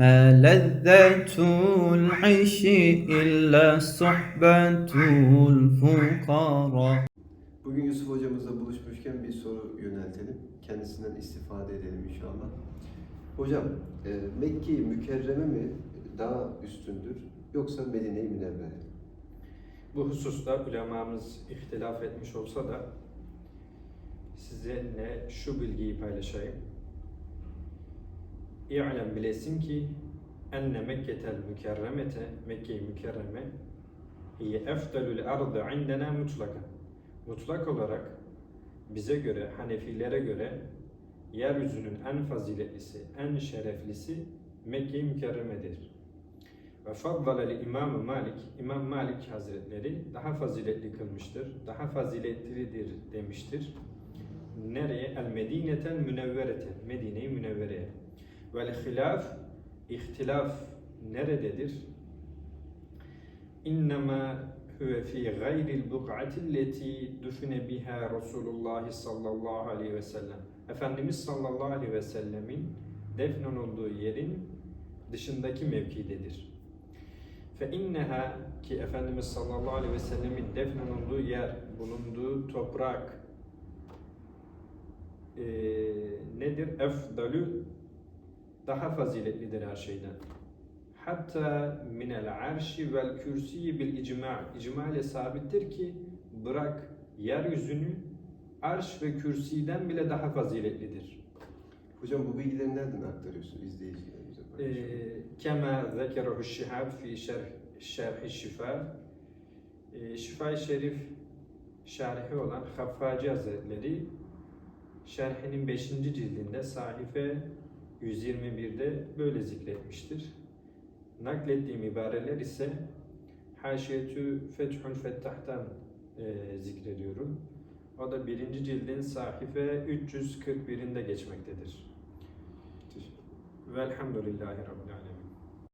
ما لذة العيش إلا صحبة الفقراء Bugün Yusuf hocamızla buluşmuşken bir soru yöneltelim. Kendisinden istifade edelim inşallah. Hocam, e, Mekke-i Mükerreme mi daha üstündür yoksa Medine-i Münevvere? mi? Bu hususta ulemamız ihtilaf etmiş olsa da sizinle şu bilgiyi paylaşayım. İ'lem bilesin ki enne Mekketel mükerremete Mekke-i Mükerreme hiye efdelül ardı indena mutlaka. Mutlak olarak bize göre, Hanefilere göre yeryüzünün en faziletlisi, en şereflisi Mekke-i Mükerreme'dir. Ve faddalel İmam Malik, İmam Malik Hazretleri daha faziletli kılmıştır, daha faziletlidir demiştir. Nereye? El Medinetel Münevverete, Medine-i Münevvere'ye. Vel hilaf, ihtilaf nerededir? İnnemâ huve fî gayril buk'atilleti düfine biha Resulullah sallallahu aleyhi ve sellem. Efendimiz sallallahu aleyhi ve sellemin defnolunduğu yerin dışındaki mevkidedir. Fe inneha ki Efendimiz sallallahu aleyhi ve sellemin defnolunduğu yer, bulunduğu toprak eee, nedir? Efdalü daha faziletlidir her şeyden. Hatta minel arşi vel kürsiyi bil icma. İcma ile sabittir ki bırak yeryüzünü arş ve kürsiden bile daha faziletlidir. Hocam bu bilgileri nereden aktarıyorsun izleyicilerimize? Ee, kema zekerehu şihab fi şerhi şifa. Ee, şifa-i Şerif şerhi olan Haffacı Hazretleri şerhinin 5. cildinde sahife 121'de böyle zikretmiştir. Naklettiğim ibareler ise Haşiyetü Fethül Fettah'tan e, zikrediyorum. O da 1. cildin sahife 341'inde geçmektedir. Velhamdülillahi Rabbil Alemin.